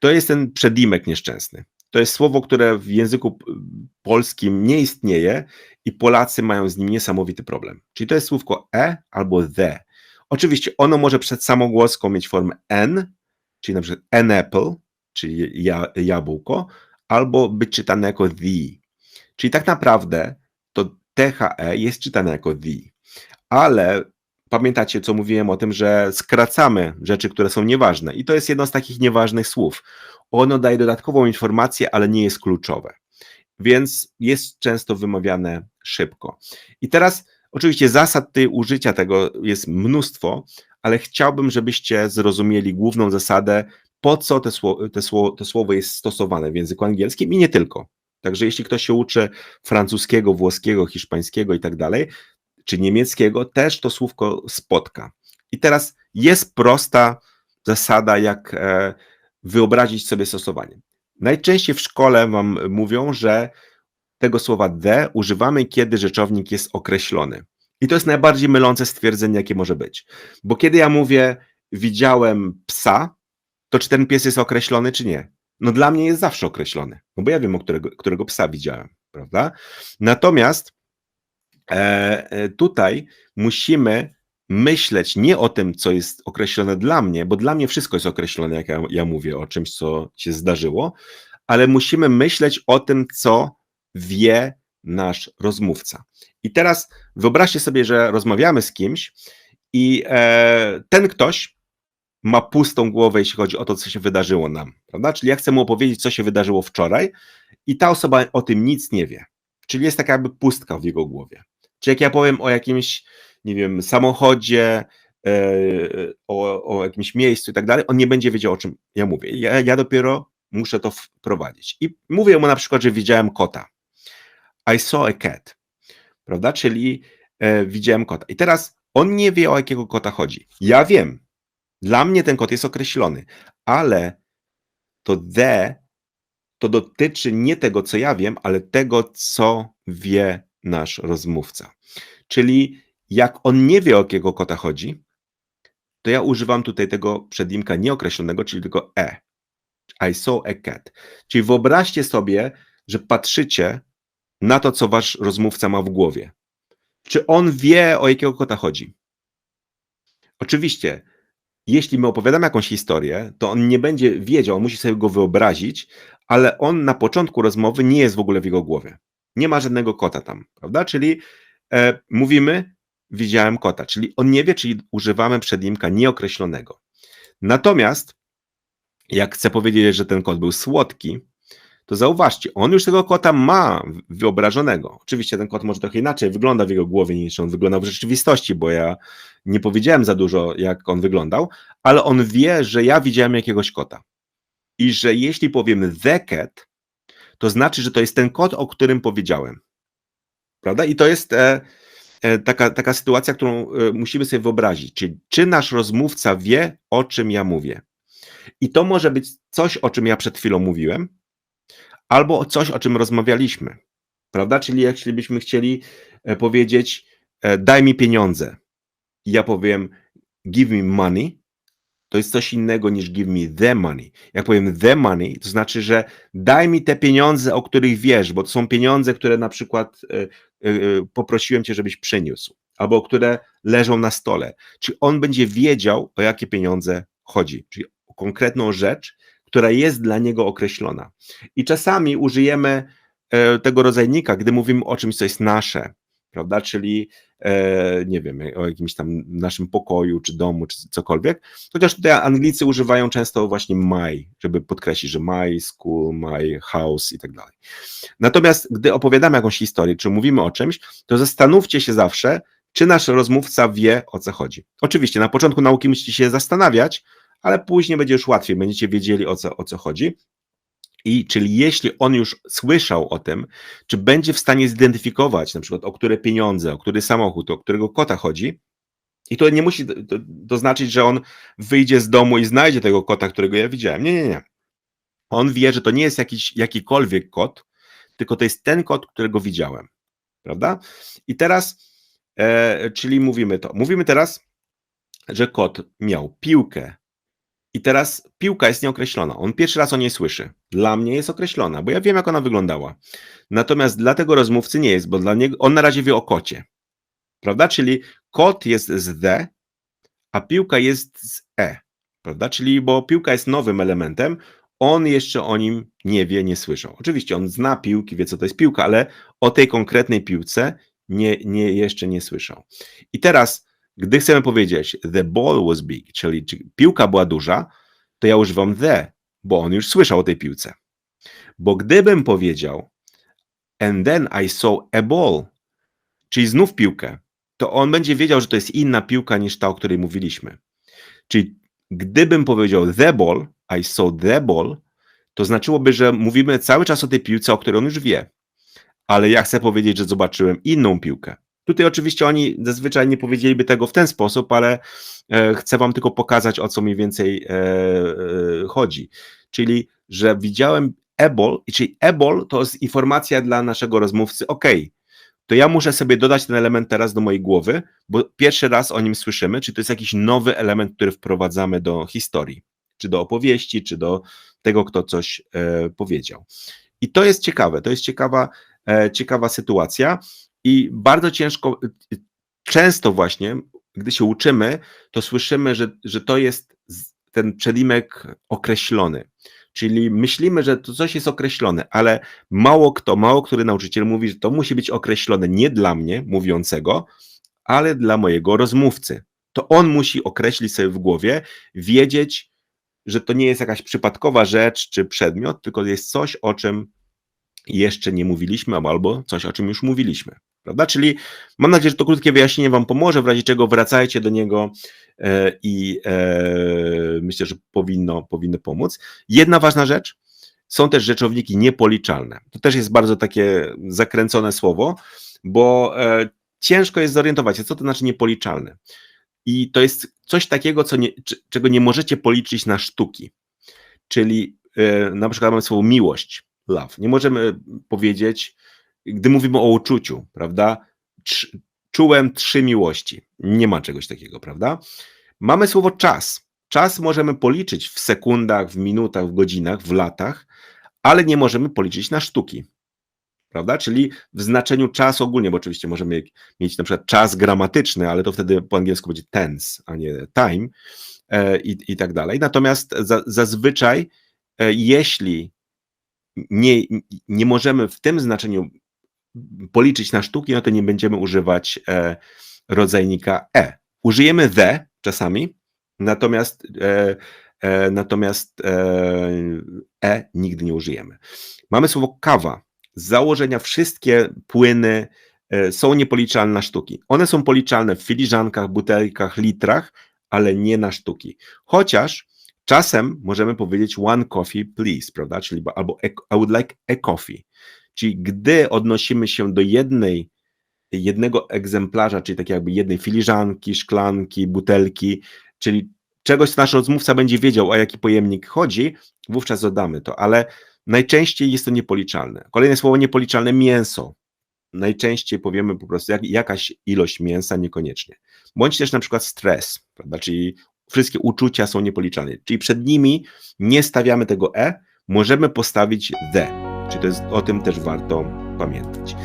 To jest ten przedimek nieszczęsny. To jest słowo, które w języku polskim nie istnieje i Polacy mają z nim niesamowity problem. Czyli to jest słówko e albo the. Oczywiście ono może przed samogłoską mieć formę n, czyli na przykład an apple, czyli ja, jabłko, albo być czytane jako the. Czyli tak naprawdę to THE jest czytane jako the. Ale pamiętacie, co mówiłem o tym, że skracamy rzeczy, które są nieważne. I to jest jedno z takich nieważnych słów. Ono daje dodatkową informację, ale nie jest kluczowe. Więc jest często wymawiane szybko. I teraz, oczywiście, zasad ty użycia tego jest mnóstwo, ale chciałbym, żebyście zrozumieli główną zasadę, po co te słowo, te słowo, to słowo jest stosowane w języku angielskim i nie tylko. Także jeśli ktoś się uczy francuskiego, włoskiego, hiszpańskiego i tak dalej, czy niemieckiego, też to słówko spotka. I teraz jest prosta zasada, jak e, wyobrazić sobie stosowanie. Najczęściej w szkole wam mówią, że tego słowa the używamy, kiedy rzeczownik jest określony. I to jest najbardziej mylące stwierdzenie, jakie może być. Bo kiedy ja mówię, widziałem psa, to czy ten pies jest określony, czy nie? No dla mnie jest zawsze określony, no bo ja wiem, którego, którego psa widziałem, prawda? Natomiast tutaj musimy myśleć nie o tym, co jest określone dla mnie, bo dla mnie wszystko jest określone, jak ja, ja mówię o czymś, co się zdarzyło, ale musimy myśleć o tym, co wie nasz rozmówca. I teraz wyobraźcie sobie, że rozmawiamy z kimś i e, ten ktoś ma pustą głowę, jeśli chodzi o to, co się wydarzyło nam, prawda? Czyli ja chcę mu opowiedzieć, co się wydarzyło wczoraj i ta osoba o tym nic nie wie. Czyli jest taka jakby pustka w jego głowie. Czy jak ja powiem o jakimś, nie wiem, samochodzie, e, o, o jakimś miejscu i tak dalej, on nie będzie wiedział, o czym ja mówię. Ja, ja dopiero muszę to wprowadzić. I mówię mu na przykład, że widziałem kota. I saw a cat, prawda? Czyli e, widziałem kota. I teraz on nie wie, o jakiego kota chodzi. Ja wiem. Dla mnie ten kot jest określony, ale to the to dotyczy nie tego, co ja wiem, ale tego, co wie nasz rozmówca. Czyli jak on nie wie, o jakiego kota chodzi, to ja używam tutaj tego przedimka nieokreślonego, czyli tylko e. I saw a cat. Czyli wyobraźcie sobie, że patrzycie na to, co wasz rozmówca ma w głowie. Czy on wie, o jakiego kota chodzi? Oczywiście, jeśli my opowiadamy jakąś historię, to on nie będzie wiedział, on musi sobie go wyobrazić, ale on na początku rozmowy nie jest w ogóle w jego głowie. Nie ma żadnego kota tam, prawda? Czyli e, mówimy, widziałem kota, czyli on nie wie, czyli używamy przedimka nieokreślonego. Natomiast, jak chcę powiedzieć, że ten kot był słodki, to zauważcie, on już tego kota ma wyobrażonego. Oczywiście ten kot może trochę inaczej wygląda w jego głowie niż on wyglądał w rzeczywistości, bo ja nie powiedziałem za dużo, jak on wyglądał, ale on wie, że ja widziałem jakiegoś kota. I że jeśli powiem the cat, to znaczy, że to jest ten kot, o którym powiedziałem. Prawda? I to jest e, e, taka, taka sytuacja, którą e, musimy sobie wyobrazić. Czyli czy nasz rozmówca wie, o czym ja mówię. I to może być coś, o czym ja przed chwilą mówiłem, albo coś, o czym rozmawialiśmy. Prawda? Czyli jeśli byśmy chcieli e, powiedzieć, e, daj mi pieniądze, ja powiem, give me money, to jest coś innego niż give me the money. Jak powiem the money, to znaczy, że daj mi te pieniądze, o których wiesz, bo to są pieniądze, które na przykład y, y, poprosiłem cię, żebyś przyniósł, albo które leżą na stole. Czy on będzie wiedział, o jakie pieniądze chodzi, czyli o konkretną rzecz, która jest dla niego określona. I czasami użyjemy tego rodzajnika, gdy mówimy o czymś, co jest nasze, prawda? Czyli e, nie wiem, o jakimś tam naszym pokoju, czy domu, czy cokolwiek. Chociaż tutaj Anglicy używają często właśnie my, żeby podkreślić, że my school, my house i tak dalej. Natomiast gdy opowiadamy jakąś historię, czy mówimy o czymś, to zastanówcie się zawsze, czy nasz rozmówca wie, o co chodzi. Oczywiście na początku nauki musicie się zastanawiać, ale później będzie już łatwiej, będziecie wiedzieli, o co, o co chodzi. I czyli jeśli on już słyszał o tym, czy będzie w stanie zidentyfikować na przykład o które pieniądze, o który samochód, o którego kota chodzi, i to nie musi to, to znaczyć, że on wyjdzie z domu i znajdzie tego kota, którego ja widziałem. Nie, nie, nie. On wie, że to nie jest jakiś, jakikolwiek kot, tylko to jest ten kot, którego widziałem. Prawda? I teraz, e, czyli mówimy to. Mówimy teraz, że kot miał piłkę I teraz piłka jest nieokreślona. On pierwszy raz o niej słyszy. Dla mnie jest określona, bo ja wiem, jak ona wyglądała. Natomiast dla tego rozmówcy nie jest, bo dla niego on na razie wie o kocie. Prawda? Czyli kot jest z D, a piłka jest z E. Prawda? Czyli, bo piłka jest nowym elementem, on jeszcze o nim nie wie, nie słyszał. Oczywiście on zna piłki, wie co to jest piłka, ale o tej konkretnej piłce nie, nie, jeszcze nie słyszał. I teraz, gdy chcemy powiedzieć the ball was big, czyli czy piłka była duża, to ja używam the, bo on już słyszał o tej piłce. Bo gdybym powiedział and then I saw a ball, czyli znów piłkę, to on będzie wiedział, że to jest inna piłka niż ta, o której mówiliśmy. Czyli gdybym powiedział the ball, I saw the ball, to znaczyłoby, że mówimy cały czas o tej piłce, o której on już wie. Ale ja chcę powiedzieć, że zobaczyłem inną piłkę. Tutaj oczywiście oni zazwyczaj nie powiedzieliby tego w ten sposób, ale e, chcę wam tylko pokazać, o co mniej więcej e, e, chodzi. Czyli, że widziałem e-ball, i czyli e-ball to jest informacja dla naszego rozmówcy, ok, to ja muszę sobie dodać ten element teraz do mojej głowy, bo pierwszy raz o nim słyszymy, czy to jest jakiś nowy element, który wprowadzamy do historii, czy do opowieści, czy do tego, kto coś powiedział. I to jest ciekawe, to jest ciekawa, ciekawa sytuacja i bardzo ciężko, e, często właśnie, gdy się uczymy, to słyszymy, że, że to jest ten przedimek określony. Czyli myślimy, że to coś jest określone, ale mało kto, mało który nauczyciel mówi, że to musi być określone nie dla mnie, mówiącego, ale dla mojego rozmówcy. To on musi określić sobie w głowie, wiedzieć, że to nie jest jakaś przypadkowa rzecz czy przedmiot, tylko jest coś, o czym jeszcze nie mówiliśmy, albo coś, o czym już mówiliśmy. Prawda? Czyli mam nadzieję, że to krótkie wyjaśnienie Wam pomoże, w razie czego wracajcie do niego e, i e, myślę, że powinno, powinno pomóc. Jedna ważna rzecz, są też rzeczowniki niepoliczalne. To też jest bardzo takie zakręcone słowo, bo e, ciężko jest zorientować się, co to znaczy niepoliczalne. I to jest coś takiego, co nie, czego nie możecie policzyć na sztuki. Czyli na przykład mamy słowo miłość, love. Nie możemy powiedzieć, gdy mówimy o uczuciu, prawda? Czułem trzy miłości. Nie ma czegoś takiego, prawda? Mamy słowo czas. Czas możemy policzyć w sekundach, w minutach, w godzinach, w latach, ale nie możemy policzyć na sztuki. Prawda? Czyli w znaczeniu czas ogólnie, bo oczywiście możemy mieć na przykład czas gramatyczny, ale to wtedy po angielsku będzie tense, a nie time e, i, i tak dalej. Natomiast za, zazwyczaj, e, jeśli nie, nie możemy w tym znaczeniu policzyć na sztuki, no to nie będziemy używać e, rodzajnika e. Użyjemy the czasami, natomiast, e, e, natomiast e, e nigdy nie użyjemy. Mamy słowo kawa. Z założenia wszystkie płyny e, są niepoliczalne na sztuki. One są policzalne w filiżankach, butelkach, litrach, ale nie na sztuki. Chociaż czasem możemy powiedzieć one coffee please, prawda? Czyli albo "I would like a coffee. Czyli gdy odnosimy się do jednej, jednego egzemplarza, czyli tak jakby jednej filiżanki, szklanki, butelki, czyli czegoś, co nasz rozmówca będzie wiedział, o jaki pojemnik chodzi, wówczas dodamy to, ale najczęściej jest to niepoliczalne. Kolejne słowo niepoliczalne mięso. Najczęściej powiemy po prostu jak, jakaś ilość mięsa, niekoniecznie. Bądź też na przykład stres, prawda? czyli wszystkie uczucia są niepoliczalne, czyli przed nimi nie stawiamy tego e, możemy postawić the. Czyli to jest, o tym też warto pamiętać.